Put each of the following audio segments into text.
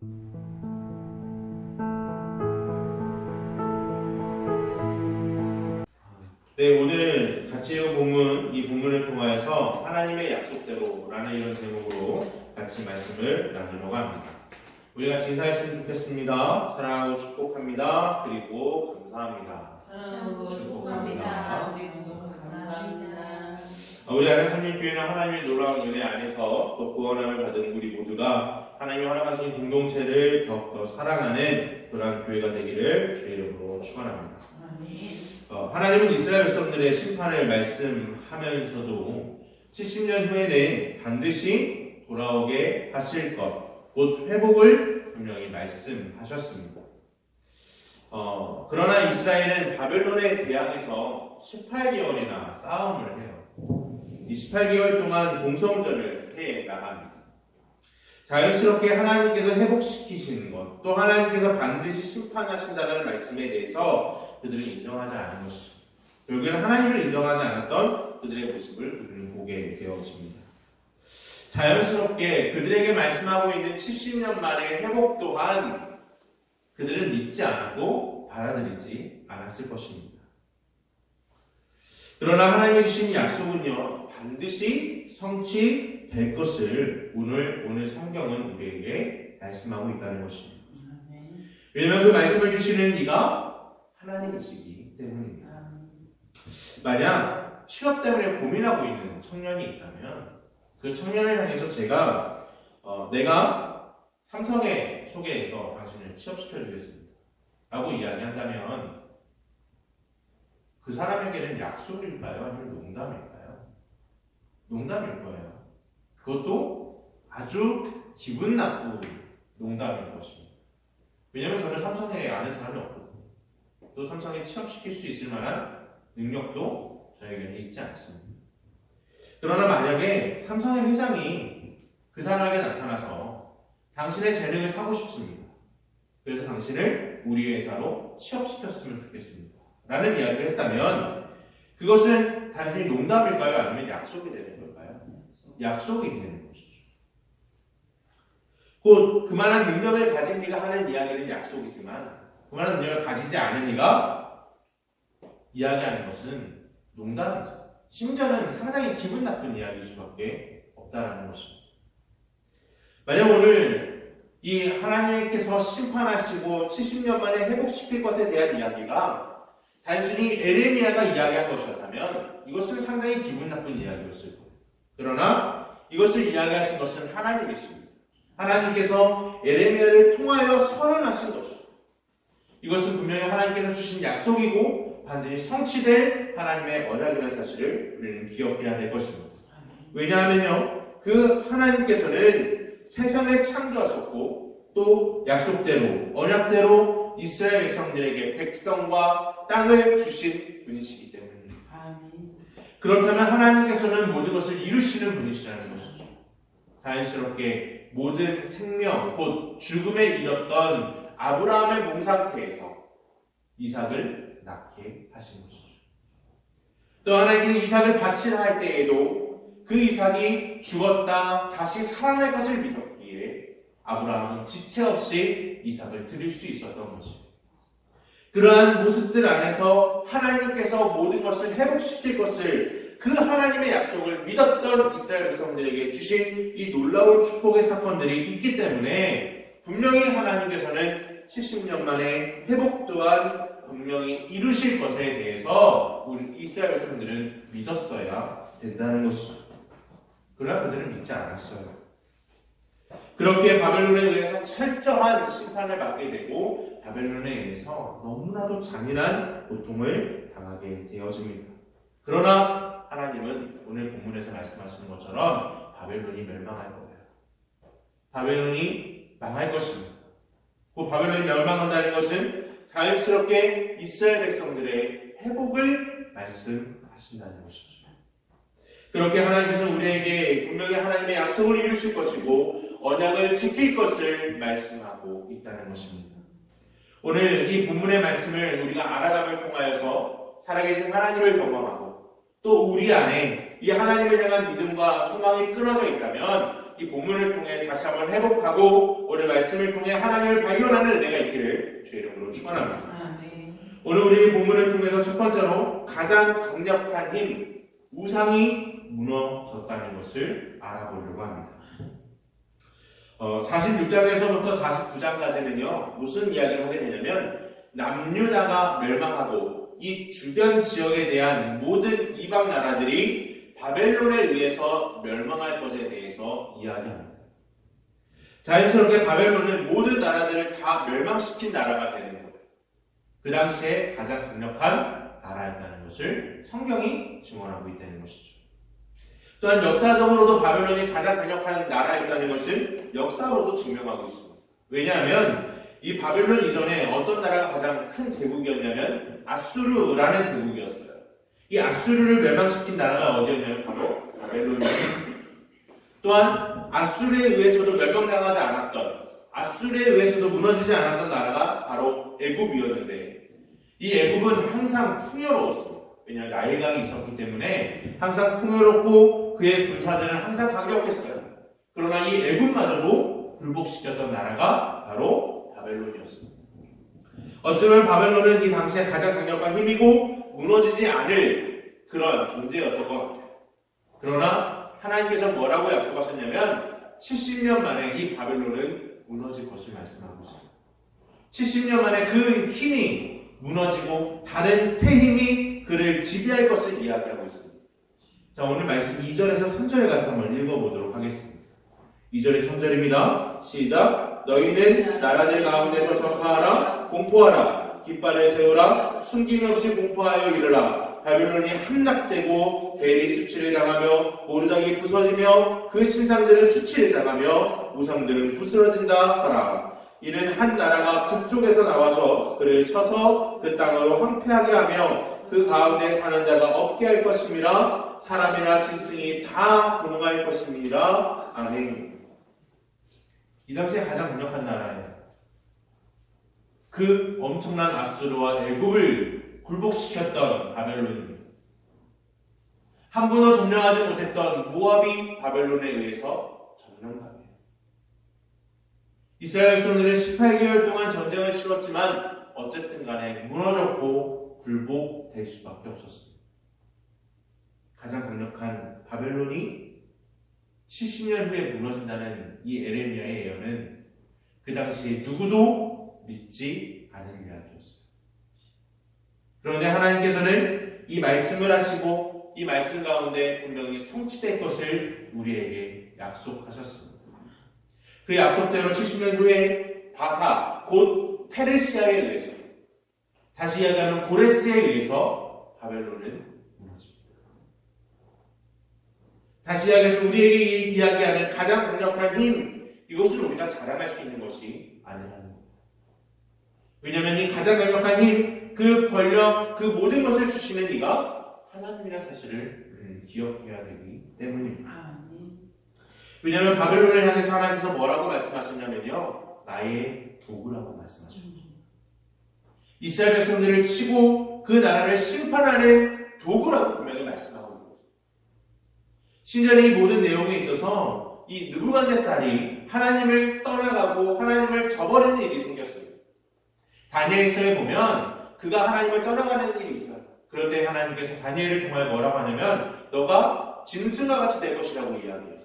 네, 오늘 같이 읽은 본문, 이 본문을 통하여서 하나님의 약속대로라는 이런 제목으로 같이 말씀을 나누려고 합니다. 우리가 진사했으면 좋겠습니다. 사랑하고 축복합니다. 그리고 감사합니다. 사랑하고 축복합니다. 그리고 감사합니다. 어, 우리 하나님교회는 하나님의 놀라운 은혜 안에서 또 구원함을 받은 우리 모두가 하나님이 허락하신 공동체를 더욱더 사랑하는 그러한 교회가 되기를 주의 이름으로 축원합니다. 어, 하나님은 이스라엘 백성들의 심판을 말씀하면서도 70년 후에는 반드시 돌아오게 하실 것, 곧 회복을 분명히 말씀하셨습니다. 어, 그러나 이스라엘은 바벨론에 대항해서 18개월이나 싸움을 해요. 이 18개월 동안 공성전을 해 나갑니다. 자연스럽게 하나님께서 회복시키시는 것, 또 하나님께서 반드시 심판하신다는 말씀에 대해서 그들은 인정하지 않은 것이 결국에는 하나님을 인정하지 않았던 그들의 모습을 그들은 보게 되어집니다. 자연스럽게 그들에게 말씀하고 있는 70년 만의 회복 또한 그들은 믿지 않고 받아들이지 않았을 것입니다. 그러나 하나님이 주신 약속은요, 반드시 성취될 것을 오늘, 오늘 성경은 우리에게 말씀하고 있다는 것입니다. 왜냐하면 그 말씀을 주시는 이가 하나님이시기 때문입니다. 만약 취업 때문에 고민하고 있는 청년이 있다면 그 청년을 향해서 제가 어, 내가 삼성에 소개해서 당신을 취업시켜 주겠습니다. 라고 이야기한다면 그 사람에게는 약속일까요? 아니면 농담일까요? 농담일 거예요. 그것도 아주 기분 나쁜 농담일 것입니다. 왜냐면 저는 삼성에 아는 사람이 없거든요. 또 삼성에 취업시킬 수 있을 만한 능력도 저에게는 있지 않습니다. 그러나 만약에 삼성의 회장이 그 사람에게 나타나서 당신의 재능을 사고 싶습니다. 그래서 당신을 우리 회사로 취업시켰으면 좋겠습니다. 라는 이야기를 했다면 그것은 단순히 농담일까요? 아니면 약속이 되는 걸까요? 약속이 되는 것이죠. 곧 그만한 능력을 가진 이가 하는 이야기는 약속이지만 그만한 능력을 가지지 않은 이가 이야기하는 것은 농담이죠. 심지어는 상당히 기분 나쁜 이야기일 수밖에 없다라는 것입니다. 만약 오늘 이 하나님께서 심판하시고 70년 만에 회복시킬 것에 대한 이야기가 단순히 에레미야가 이야기한 것이었다면 이것은 상당히 기분 나쁜 이야기였을 거예요. 그러나 이것을 이야기하신 것은 하나님이십니다. 하나님께서 에레미야를 통하여 선언하신 것입니다. 이것은 분명히 하나님께서 주신 약속이고 반드시 성취될 하나님의 언약이라는 사실을 우리는 기억해야 될 것입니다. 왜냐하면요, 그 하나님께서는 세상을 창조하셨고 또 약속대로 언약대로 이스라엘 백성들에게 백성과 땅을 주신 분이시기 때문입니다. 그렇다면 하나님께서는 모든 것을 이루시는 분이시라는 것이죠. 자연스럽게 모든 생명, 곧 죽음에 이뤘던 아브라함의 몸 상태에서 이삭을 낳게 하신 것이죠. 또 하나님께서 이삭을 바치라 할 때에도 그 이삭이 죽었다 다시 살아날 것을 믿었기에 아브라함은 지체 없이 이삭을 드릴 수 있었던 것입니다. 그러한 모습들 안에서 하나님께서 모든 것을 회복시킬 것을 그 하나님의 약속을 믿었던 이스라엘 백성들에게 주신 이 놀라운 축복의 사건들이 있기 때문에 분명히 하나님께서는 70년 만에 회복 또한 분명히 이루실 것에 대해서 우리 이스라엘 백성들은 믿었어야 된다는 것이죠. 그러나 그들은 믿지 않았어요. 그렇게 바벨론에 의해서 철저한 심판을 받게 되고 바벨론에 의해서 너무나도 잔인한 고통을 당하게 되어집니다. 그러나 하나님은 오늘 본문에서 말씀하시는 것처럼 바벨론이 멸망할 거예요. 바벨론이 망할 것입니다. 그 바벨론이 멸망한다는 것은 자연스럽게 이스라엘 백성들의 회복을 말씀하신다는 것이죠. 그렇게 하나님께서 우리에게 분명히 하나님의 약속을 이루실 것이고 언약을 지킬 것을 말씀하고 있다는 것입니다. 오늘 이 본문의 말씀을 우리가 알아감을 통하여서 살아계신 하나님을 경험하고 또 우리 안에 이 하나님을 향한 믿음과 소망이 끊어져 있다면 이 본문을 통해 다시 한번 회복하고 오늘 말씀을 통해 하나님을 발견하는 은혜가 있기를 주의 이름으로 축원합니다. 오늘 우리 본문을 통해서 첫 번째로 가장 강력한 힘, 우상이 무너졌다는 것을 알아보려고 합니다. 어, 46장에서부터 49장까지는요, 무슨 이야기를 하게 되냐면, 남유다가 멸망하고, 이 주변 지역에 대한 모든 이방 나라들이 바벨론에 의해서 멸망할 것에 대해서 이야기합니다. 자연스럽게 바벨론은 모든 나라들을 다 멸망시킨 나라가 되는 거예요. 그 당시에 가장 강력한 나라였다는 것을 성경이 증언하고 있다는 것이죠. 또한 역사적으로도 바벨론이 가장 강력한 나라였다는 것을 역사로도 증명하고 있습니다. 왜냐하면 이 바벨론 이전에 어떤 나라가 가장 큰 제국이었냐면 아수르라는 제국이었어요. 이 아수르를 멸망시킨 나라가 어디였냐면 바로 바벨론이었습니다. 또한 아수르에 의해서도 멸망당하지 않았던 아수르에 의해서도 무너지지 않았던 나라가 바로 애굽이었는데 이 애굽은 항상 풍요로웠습니다. 왜냐하면 나일강이 있었기 때문에 항상 풍요롭고 그의 군사들은 항상 강력했어요. 그러나 이 애굽마저도 굴복시켰던 나라가 바로 바벨론이었습니다. 어쩌면 바벨론은 이 당시에 가장 강력한 힘이고 무너지지 않을 그런 존재였던 것 같아요. 그러나 하나님께서 뭐라고 약속하셨냐면 70년 만에 이 바벨론은 무너질 것을 말씀하고 있습니다. 70년 만에 그 힘이 무너지고 다른 새 힘이 그를 지배할 것을 이야기하고 있습니다. 자, 오늘 말씀 2절에서 3절에 같이 한번 읽어보도록 하겠습니다. 2절에 3절입니다. 시작. 너희는 나라들 가운데서 전파하라, 공포하라, 깃발을 세우라, 숨김없이 공포하여 이르라. 바빌론이 함락되고 벨이 수치를 당하며 모르닥이 부서지며 그 신상들은 수치를 당하며 우상들은 부스러진다 하라. 이는 한 나라가 북쪽에서 나와서 그를 쳐서 그 땅으로 황폐하게 하며 그 가운데 사는 자가 없게 할 것임이라 사람이나 짐승이 다 도망할 것임이라 아멘. 이 당시에 가장 강력한 나라예요. 그 엄청난 아수르와 애굽을 굴복시켰던 바벨론입니다. 한 번도 점령하지 못했던 모압이 바벨론에 의해서 점령당해요. 이스라엘 백성들은 18개월 동안 전쟁을 치렀지만 어쨌든 간에 무너졌고 굴복될 수밖에 없었습니다. 가장 강력한 바벨론이 70년 후에 무너진다는 이 에레미야의 예언은 그 당시에 누구도 믿지 않은 이야기였어요. 그런데 하나님께서는 이 말씀을 하시고 이 말씀 가운데 분명히 성취될 것을 우리에게 약속하셨습니다. 그 약속대로 70년 후에 바사, 곧 페르시아에 의해서, 다시 이야기하면 고레스에 의해서 바벨론은 무너집니다. 다시 이야기해서 우리에게 이야기하는 가장 강력한 힘, 이것을 우리가 자랑할 수 있는 것이 아니라는 겁니다. 왜냐하면 이 가장 강력한 힘, 그 권력, 그 모든 것을 주시는 이가 하나님이라는 사실을 음, 기억해야 되기 때문입니다. 왜냐하면 바벨론을 향해서 하나님께서 뭐라고 말씀하셨냐면요. 나의 도구라고 말씀하셨습니다. 이스라엘 백성들을 치고 그 나라를 심판하는 도구라고 분명히 말씀하고. 신전의 이 모든 내용에 있어서 이 느부갓네살이 하나님을 떠나가고 하나님을 저버리는 일이 생겼어요. 다니엘서에 보면 그가 하나님을 떠나가는 일이 있어요. 때 하나님께서 다니엘을 통하여 뭐라고 하냐면 너가 짐승과 같이 될 것이라고 이야기해요.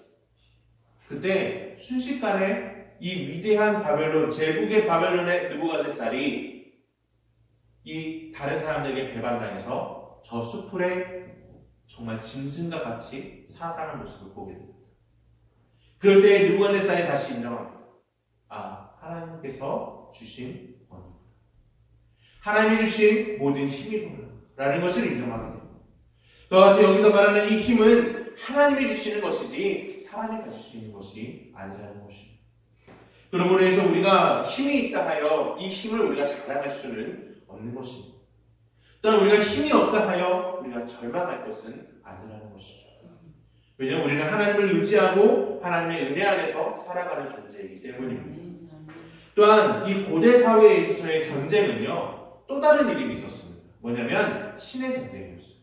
그때 순식간에 이 위대한 바벨론, 제국의 바벨론의 느부갓네살이 이 다른 사람들에게 배반당해서 저 숲풀에 정말 짐승과 같이 살아가는 모습을 보게 됩니다. 그럴 때 느부갓네살이 다시 인정합니다. 아, 하나님께서 주신 권위. 하나님이 주신 모든 힘이구나라는 것을 인정하게 됩니다. 그와 같이 여기서 말하는 이 힘은 하나님이 주시는 것이지 사람이 가질 수 있는 것이 아니라는 것입니다. 그러므로 해서 우리가 힘이 있다 하여 이 힘을 우리가 자랑할 수는 없는 것입니다. 또한 우리가 힘이 없다 하여 절망할 것은 아니라는 것이죠. 왜냐하면 우리는 하나님을 의지하고 하나님의 은혜 안에서 살아가는 존재이기 때문입니다. 또한 이 고대 사회에 있어서의 전쟁은요, 또 다른 이름이 있었습니다. 뭐냐면 신의 전쟁이었어요.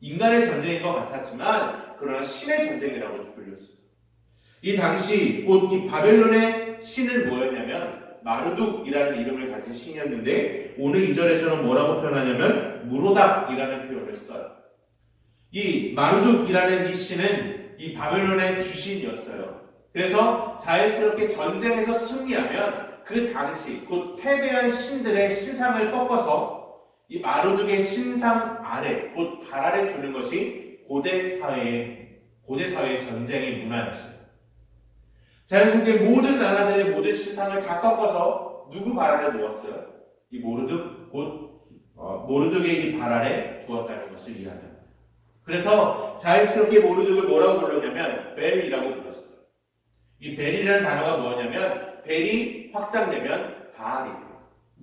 인간의 전쟁인 것 같았지만, 그러나 신의 전쟁이라고도 불렸어요. 이 당시 곧 이 바벨론의 신은 뭐였냐면 마르둑이라는 이름을 가진 신이었는데 오늘 2절에서는 뭐라고 표현하냐면 무로닥이라는 표현을 써요. 이 마르둑이라는 이 신은 이 바벨론의 주신이었어요. 그래서 자연스럽게 전쟁에서 승리하면 그 당시 곧 패배한 신들의 신상을 꺾어서 이 마르둑의 신상 아래 곧 발 아래 두는 것이 고대 사회의 고대 사회의 전쟁의 문화였어요. 자연스럽게 모든 나라들의 모든 신상을 다 꺾어서 누구 발 아래 놓았어요? 이 모르둑 곧 어, 모르둑의 이 발 아래 두었다는 것을 이해합니다. 그래서 자연스럽게 모르둑을 뭐라고 불렀냐면 벨이라고 불렀어요. 이 벨이라는 단어가 뭐냐면 벨이 확장되면 바알이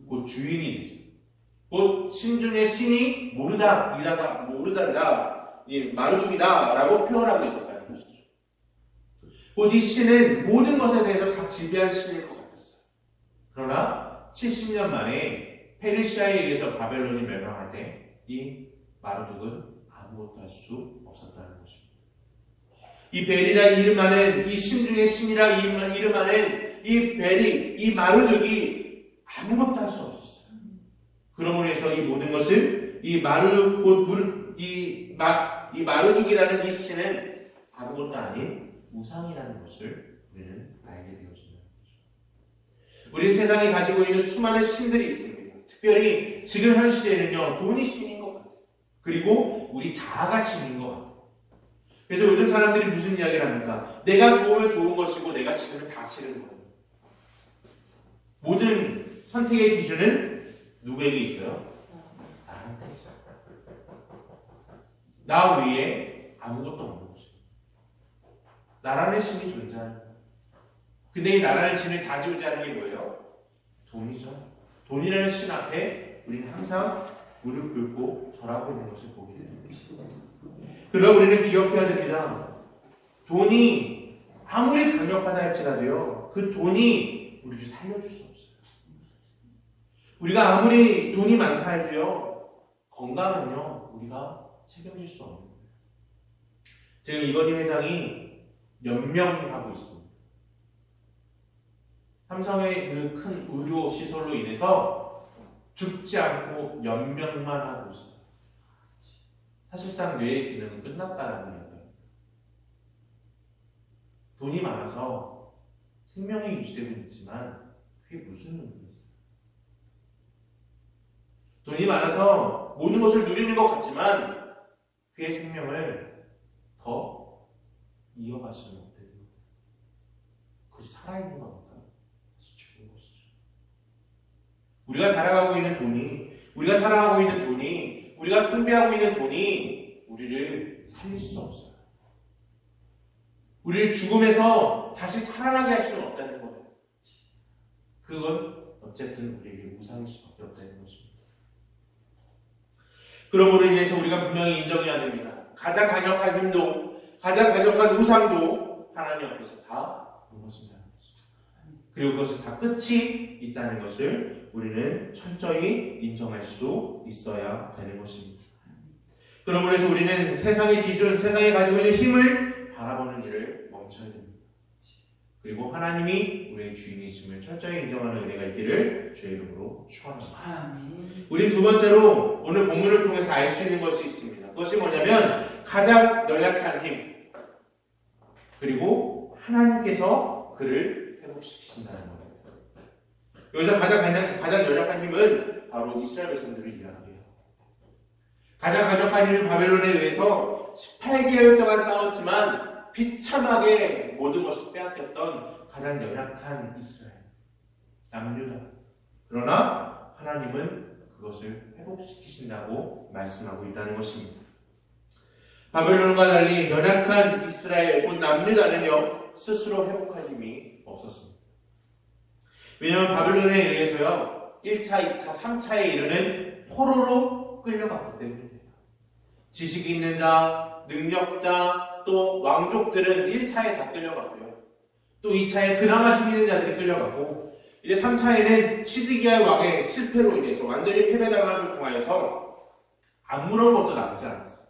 곧 주인이 되죠. 곧 신중의 신이 모르다, 이다가 모르다다, 이 마르둑이다 라고 표현하고 있었다는 것이죠. 곧이 신은 모든 것에 대해서 다 지배한 신일 것 같았어요. 그러나 70년 만에 페르시아에 의해서 바벨론이 멸망할 때 이 마르둑은 아무것도 할 수 없었다는 것입니다. 이 벨이라 이름하는 이 신중의 신이라 이름- 이름하는 이 벨이 이 마르둑이 아무것도 할 수 없었어요. 그러므로 해서 이 모든 것을 이 마르둑 곧이 이 마르둑이라는 이 신은 아무것도 아닌 우상이라는 것을 우리는 알게 되어진다는. 우리 세상에 가지고 있는 수많은 신들이 있습니다. 특별히 지금 현 시대에는요 돈이 같아요. 그리고 우리 자아가 신인 것 같아요. 그래서 요즘 사람들이 무슨 이야기를 합니까? 내가 좋으면 좋은 것이고 내가 싫으면 다 싫은 거예요. 모든 선택의 기준은 누구에게 있어요? 나한테 있어요. 나 위에 아무것도 없는 거죠. 나라는 신이 존재하는 거예요. 근데 이 나라는 신을 자지우지하는 게 뭐예요? 돈이죠. 돈이라는 신 앞에 우리는 항상 무릎 꿇고 절하고 있는 것을 보게 되는 것입니다. 그러나 우리는 기억해야 됩니다. 돈이 아무리 강력하다 할지라도요, 그 돈이 우리를 살려줄 수 없어요. 우리가 아무리 돈이 많다 해도요, 건강은요, 우리가 책임질 수 없는 거예요. 지금 이건희 회장이 연명하고 있습니다. 삼성의 그 큰 의료 시설로 인해서 죽지 않고 연명만 하고 있어요. 사실상 뇌의 기능은 끝났다라는 이야기예요. 돈이 많아서 생명이 유지되고 있지만 그게 무슨 의미가 있어요? 돈이 많아서 모든 것을 누리는 것 같지만 그의 생명을 더 이어갈 수는 없대요. 그것이 살아있는 겁니까? 다시 죽은 것이죠. 우리가 살아가고 있는 돈이, 우리가 살아가고 있는 돈이, 우리가 숭배하고 있는 돈이 우리를 살릴 수 없어요. 우리를 죽음에서 다시 살아나게 할 수는 없다는 거예요. 그건 어쨌든 우리에게 우상일 수밖에 없다는 것입니다. 그러므로 인해서 우리가 분명히 인정해야 됩니다. 가장 강력한 힘도, 가장 강력한 우상도 하나님 앞에서 다 무너진다는 것입니다. 그리고 그것은 다 끝이 있다는 것을 우리는 철저히 인정할 수 있어야 되는 것입니다. 그러므로 해서 우리는 세상의 기준, 세상에 가지고 있는 힘을 바라보는 일을 멈춰야 됩니다. 그리고 하나님이 우리의 주인이심을 철저히 인정하는 은혜가 있기를 주의 이름으로 축원합니다. 우리 두 번째로 오늘 본문을 통해서 알 수 있는 것이 있습니다. 그것이 뭐냐면 가장 연약한 힘 그리고 하나님께서 그를 회복시키신다는. 여기서 가장 가장, 가장 연약한 힘은 바로 이스라엘 백성들을 이야기해요. 가장 강력한 힘은 바벨론에 의해서 18개월 동안 싸웠지만 비참하게 모든 것을 빼앗겼던 가장 연약한 이스라엘 남유다. 그러나 하나님은 그것을 회복시키신다고 말씀하고 있다는 것입니다. 바벨론과 달리 연약한 이스라엘 곧 남유다는요 스스로 회복할 힘이 없었습니다. 왜냐하면 바벨론에 의해서요 1차, 2차, 3차에 이르는 포로로 끌려갔기 때문입니다. 지식이 있는 자, 능력자, 또 왕족들은 1차에 다 끌려갔고요. 또 2차에 그나마 힘 있는 자들이 끌려가고 이제 3차에는 시드기야 왕의 실패로 인해서 완전히 패배당함을 통하여서 아무런 것도 남지 않았어요.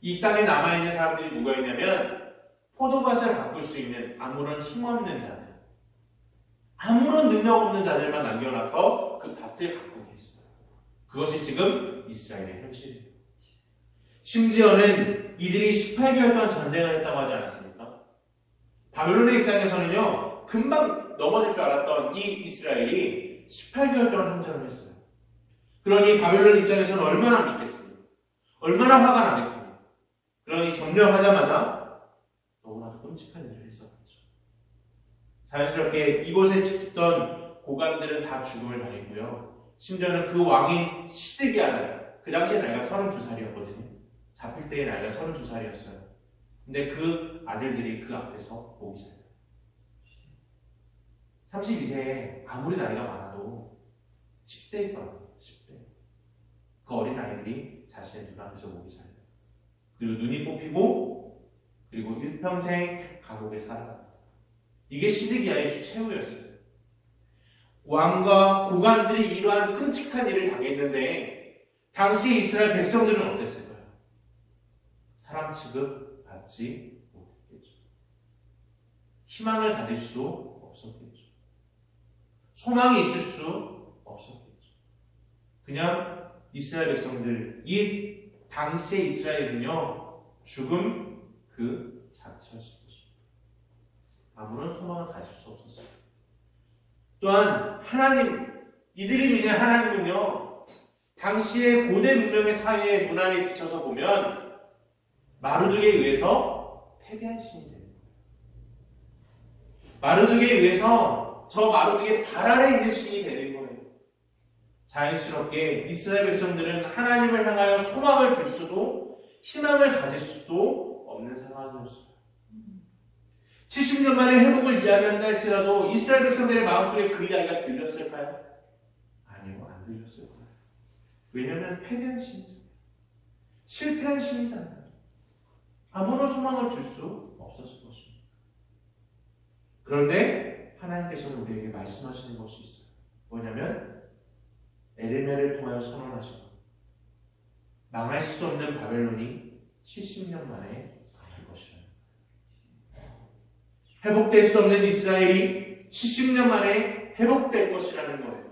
이 땅에 남아있는 사람들이 누가 있냐면 포도밭을 바꿀 수 있는 아무런 힘없는 자들, 아무런 능력 없는 자들만 남겨놔서 그 밭을 가꾸게 했어요. 그것이 지금 이스라엘의 현실이에요. 심지어는 이들이 18개월 동안 전쟁을 했다고 하지 않았습니까? 바벨론의 입장에서는요, 금방 넘어질 줄 알았던 이 이스라엘이 18개월 동안 항전을 했어요. 그러니 바벨론 입장에서는 얼마나 믿겠습니까? 얼마나 화가 나겠습니까? 그러니 점령하자마자 너무나도 끔찍한 일을 했었죠. 자연스럽게 이곳에 지켰던 고관들은 다 죽음을 당했고요. 심지어는 그 왕인 시드기야는 그 당시에 나이가 32살이었거든요. 잡힐 때의 나이가 32살이었어요. 근데 그 아들들이 그 앞에서 목이 잘려요. 32세에 아무리 나이가 많아도 10대일 거예요. 10대. 그 어린 아이들이 자신의 눈앞에서 목이 잘려요. 그리고 눈이 뽑히고 그리고 일평생 감옥에 살아갑니다. 이게 시드기야의 최후였어요. 왕과 고관들이 이러한 끔찍한 일을 당했는데 당시 이스라엘 백성들은 어땠을까요? 사람 취급 받지 못했겠죠. 희망을 가질 수 없었겠죠. 소망이 있을 수 없었겠죠. 그냥 이스라엘 백성들, 이 당시의 이스라엘은요, 죽음 그 자체였을 것입니다. 아무런 소망을 가질 수 없었어요. 또한 하나님, 이들이 믿는 하나님은요, 당시의 고대 문명의 사회의 문화에 비춰서 보면 마르둑에 의해서 패배한 신이 됩니다. 마르둑에 의해서 저 마르둑의 발 아래 있는 신이 되는 거예요. 자연스럽게 이스라엘 백성들은 하나님을 향하여 소망을 둘 수도 희망을 가질 수도 없는 상황이었어요. 70년 만에 회복을 이야기한다 할지라도 이스라엘 백성들의 마음속에 그 이야기가 들렸을까요? 아니요, 안 들렸을 거예요. 왜냐하면 패배한 신이죠. 실패한 신이잖아요. 아무런 소망을 줄 수 없었을 것입니다. 그런데 하나님께서는 우리에게 말씀하시는 것이 있어요. 뭐냐면 에레미야를 통하여 선언하시고 망할 수 없는 바벨론이 70년 만에 망할 것이라. 회복될 수 없는 이스라엘이 70년 만에 회복될 것이라는 거예요.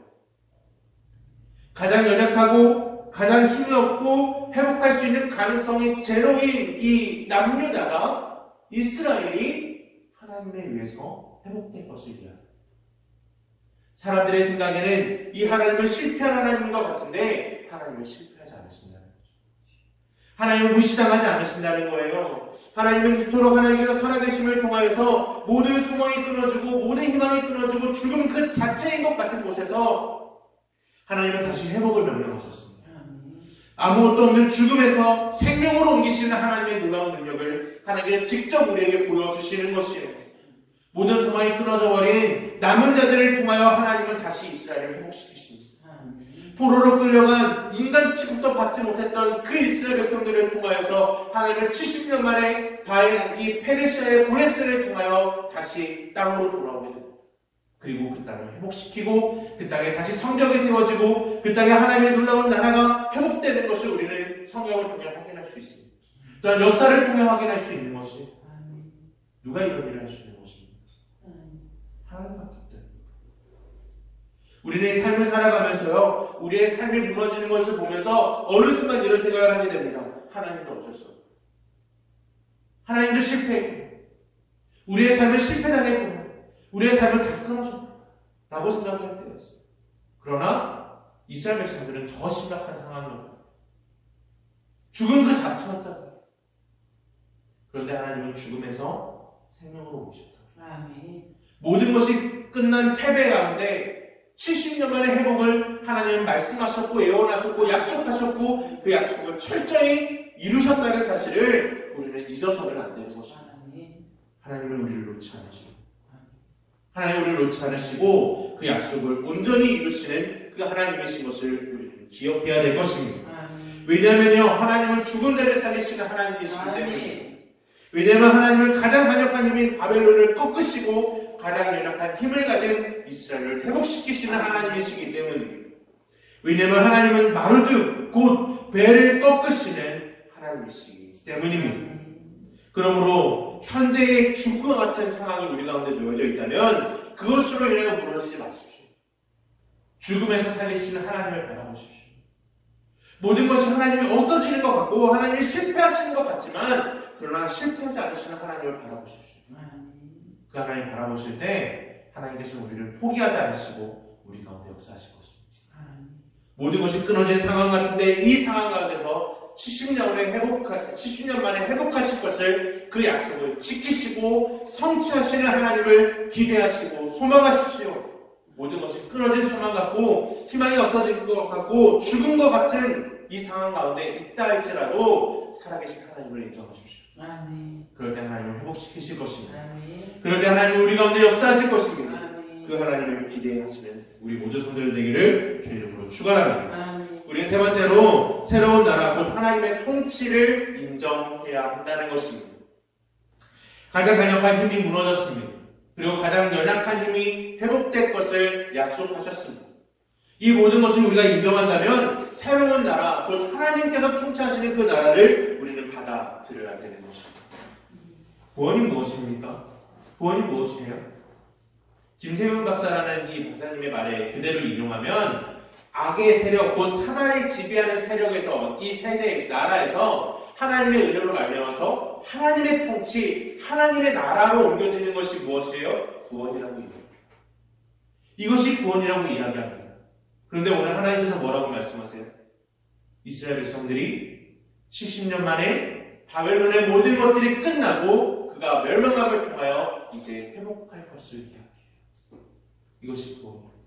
가장 연약하고 가장 힘이 없고 회복할 수 있는 가능성이 제로인 이 남유다가 이스라엘이 하나님에 의해서 회복될 것을 위하여 사람들의 생각에는 이 하나님은 실패한 하나님인 것 같은데 하나님은 실패하지 않으신다는 거죠. 하나님은 무시당하지 않으신다는 거예요. 하나님은 이토록 하나님께서 살아계심을 통하여서 모든 소망이 끊어지고 모든 희망이 끊어지고 죽음 그 자체인 것 같은 곳에서 하나님은 다시 회복을 명령하셨습니다. 아무것도 없는 죽음에서 생명으로 옮기시는 하나님의 놀라운 능력을 하나님께서 직접 우리에게 보여주시는 것이에요. 모든 소망이 끊어져 버린 남은 자들을 통하여 하나님은 다시 이스라엘을 회복시키십니다. 포로로 끌려간 인간 취급도 받지 못했던 그 이스라엘 백성들을 통하여서 하나님은 70년 만에 다의 이 페르시아의 고레스를 통하여 다시 땅으로 돌아오게 됩니다. 그리고 그 땅을 회복시키고 그 땅에 다시 성벽이 세워지고 그 땅에 하나님의 놀라운 나라가 회복되는 것을 우리는 성경을 통해 확인할 수 있습니다. 또한 역사를 통해 확인할 수 있는 것이 누가 이런 일을 할 수 있는 것입니까? 하나님밖에. 우리는 삶을 살아가면서요, 우리의 삶이 무너지는 것을 보면서 어느 순간 이런 생각을 하게 됩니다. 하나님도 어쩔 수 없어. 하나님도 실패했고, 우리의 삶을 실패당했고, 우리의 삶을 다 끊어졌다. 라고 생각할 때가 있어요. 그러나 이스라엘 백성들은 더 심각한 상황이었다. 죽음 그 자체였다. 그런데 하나님은 죽음에서 생명으로 오셨다. 모든 것이 끝난 패배 가운데 70년 만의 회복을 하나님은 말씀하셨고 예언하셨고 약속하셨고 그 약속을 철저히 이루셨다는 사실을 우리는 잊어서는 안 되는 것입니다. 하나님은 우리를 놓지 않으시고 하나님 우리를 놓지 않으시고 그 약속을 온전히 이루시는 그 하나님이신 것을 우리는 기억해야 될 것입니다. 왜냐하면요 하나님은 죽은 자를 살리시는 하나님이시기 때문에 왜냐하면 하나님은 가장 강력한 힘인 바벨론을 꺾으시고 가장 연약한 힘을 가진 이스라엘을 회복시키시는 하나님이시기 때문입니다. 왜냐하면 하나님은 마르드 곧 배를 꺾으시는 하나님이시기 때문입니다. 그러므로 현재의 죽음과 같은 상황이 우리 가운데 놓여져 있다면 그것으로 인하여 무너지지 마십시오. 죽음에서 살리시는 하나님을 바라보십시오. 모든 것이 하나님이 없어지는 것 같고 하나님이 실패하시는 것 같지만 그러나 실패하지 않으시는 하나님을 바라보십시오. 그 하나님 바라보실 때 하나님께서 우리를 포기하지 않으시고 우리 가운데 역사하실 것입니다. 모든 것이 끊어진 상황 같은데 이 상황 가운데서 70년에 회복하, 70년 만에 회복하실 것을 그 약속을 지키시고 성취하시는 하나님을 기대하시고 소망하십시오. 모든 것이 끊어진 소망 같고 희망이 없어진 것 같고 죽은 것 같은 이 상황 가운데 있다 할지라도 살아계신 하나님을 인정하십시오. 아멘. 그럴 때 하나님을 회복시키실 것입니다. 아멘. 그럴 때 하나님 우리 가운데 역사하실 것입니다. 아멘. 그 하나님을 기대하시는 우리 모두 성도들 되기를 주 이름으로 축원합니다. 우리는 세 번째로 새로운 나라 곧 하나님의 통치를 인정해야 한다는 것입니다. 가장 강력한 힘이 무너졌습니다. 그리고 가장 연약한 힘이 회복될 것을 약속하셨습니다. 이 모든 것을 우리가 인정한다면 새로운 나라, 곧 하나님께서 통치하시는 그 나라를 우리는 받아들여야 되는 것입니다. 구원이 무엇입니까? 구원이 무엇이에요? 김세윤 박사라는 이 박사님의 말에 그대로 인용하면 악의 세력, 곧 사단이 지배하는 세력에서 이 세대에서 나라에서 하나님의 은혜로 말미암아서 하나님의 통치, 하나님의 나라로 옮겨지는 것이 무엇이에요? 구원이라고 이야기합니다. 이것이 구원이라고 이야기합니다. 그런데 오늘 하나님께서 뭐라고 말씀하세요? 이스라엘 백성들이 70년 만에 바벨론의 모든 것들이 끝나고 그가 멸망함을 통하여 이제 회복할 것을 이야기해요. 이것이 구원입니다.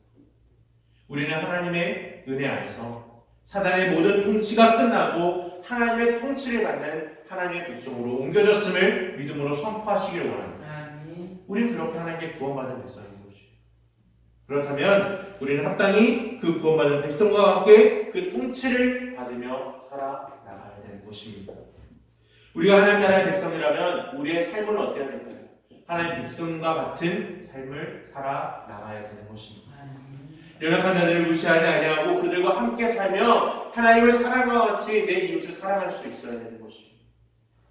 우리는 하나님의 은혜 안에서 사단의 모든 통치가 끝나고 하나님의 통치를 받는 하나님의 백성으로 옮겨졌음을 믿음으로 선포하시길 원합니다. 우리는 그렇게 하나님께 구원받은 것이에요. 그렇다면 우리는 합당히 그 구원받은 백성과 함께 그 통치를 받으며 살아나가야 되는 것입니다. 우리가 하나님 나라의 백성이라면 우리의 삶은 어때야 될까요? 하나님 백성과 같은 삶을 살아나가야 되는 것입니다. 연약한 자들을 무시하지 아니하고 그들과 함께 살며 하나님을 사랑과 같이 내 이웃을 사랑할 수 있어야 되는 것입니다.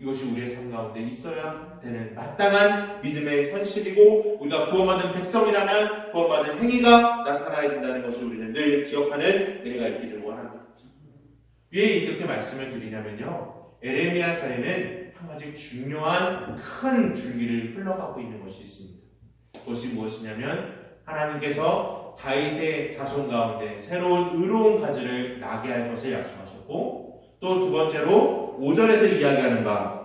이것이 우리의 삶 가운데 있어야 되는 마땅한 믿음의 현실이고 우리가 구원받은 백성이라면 구원받은 행위가 나타나야 된다는 것을 우리는 늘 기억하는 은혜가 있기를 원합니다. 왜 이렇게 말씀을 드리냐면요. 에레미야서에는 한 가지 중요한 큰 줄기를 흘러가고 있는 것이 있습니다. 그것이 무엇이냐면 하나님께서 다윗의 자손 가운데 새로운 의로운 가지를 나게 할 것을 약속하셨고 또 두 번째로 오전에서 이야기하는 바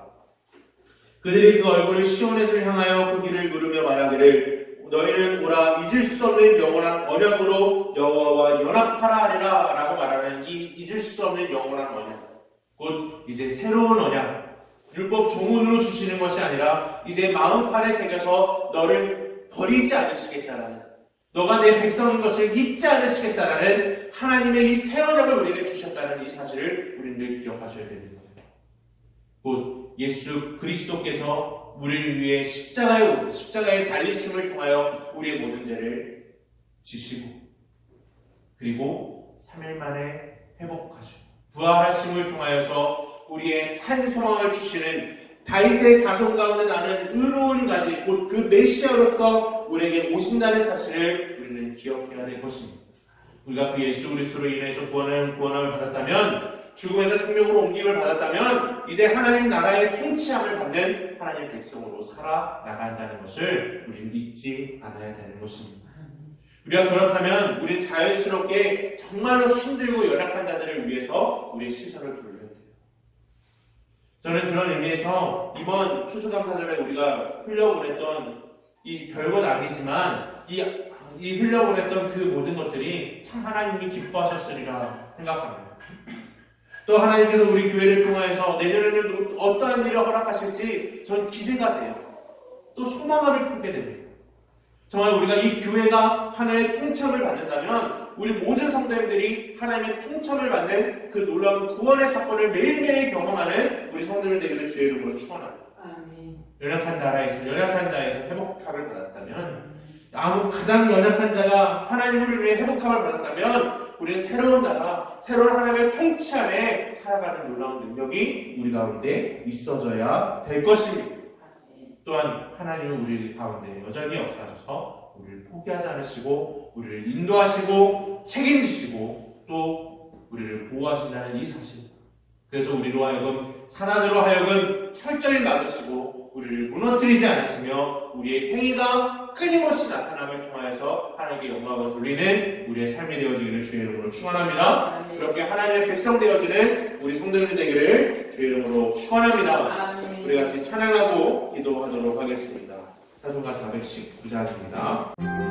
그들이 그 얼굴을 시온에서 향하여 그 길을 물으며 말하기를 너희는 오라 잊을 수 없는 영원한 언약으로 여호와와 연합하라 하리라 라고 말하는 이 잊을 수 없는 영원한 언약. 곧 이제 새로운 언약. 율법 조문으로 주시는 것이 아니라 이제 마음판에 새겨서 너를 버리지 않으시겠다라는 너가 내 백성인 것을 잊지 않으시겠다라는 하나님의 이새 언약을 우리에게 주셨다는 이 사실을 우리는 늘 기억하셔야 됩니다. 곧 예수 그리스도께서 우리를 위해 십자가에 십자가의 달리심을 통하여 우리의 모든 죄를 지시고 그리고 3일 만에 회복하시고 부활하심을 통하여서 우리의 산 소망을 주시는 다윗의 자손 가운데 나는 의로운 가지 곧 그 메시아로서 우리에게 오신다는 사실을 우리는 기억해야 될 것입니다. 우리가 그 예수 그리스도로 인해서 구원을 구원함을 받았다면 죽음에서 생명으로 옮김을 받았다면 이제 하나님 나라의 통치함을 받는 하나님의 백성으로 살아 나간다는 것을 우리는 잊지 않아야 되는 것입니다. 우리가 그렇다면 우리 자연스럽게 정말로 힘들고 연약한 자들을 위해서 우리의 시선을 돼요. 저는 그런 의미에서 이번 추수감사절에 우리가 흘려보냈던 이 별것 아니지만 이, 이 흘려보냈던 그 모든 것들이 참 하나님이 기뻐하셨으리라 생각합니다. 또 하나님께서 우리 교회를 통하여서 내년에는 어떠한 일을 허락하실지 전 기대가 돼요. 또 소망을 품게 됩니다. 정말 우리가 이 교회가 하나님의 통참을 받는다면 우리 모든 성도님들이 하나님의 통참을 받는 그 놀라운 구원의 사건을 매일매일 경험하는 우리 성도들 되기를 주의 이름으로 축원합니다. 연약한 나라에서 연약한 자에서 회복함을 받았다면 아무 가장 연약한 자가 하나님을 위해 회복함을 받았다면 우리는 새로운 나라, 새로운 하나님의 통치 안에 살아가는 놀라운 능력이 우리 가운데 있어져야 될 것입니다. 또한 하나님은 우리 가운데 여전히 역사하셔서 우리를 포기하지 않으시고 우리를 인도하시고 책임지시고 또 우리를 보호하신다는 이 사실. 그래서 우리로 하여금 사단으로 하여금 철저히 막으시고 우리를 무너뜨리지 않으시며 우리의 행위가 끊임없이 나타남을 통하여서 하나님께 영광을 돌리는 우리의 삶이 되어지기를 주의 이름으로 축원합니다. 그렇게 하나님의 백성 되어지는 우리 성도님 되기를 주의 이름으로 축원합니다. 우리 같이 찬양하고 기도하도록 하겠습니다. 찬송가 419장입니다.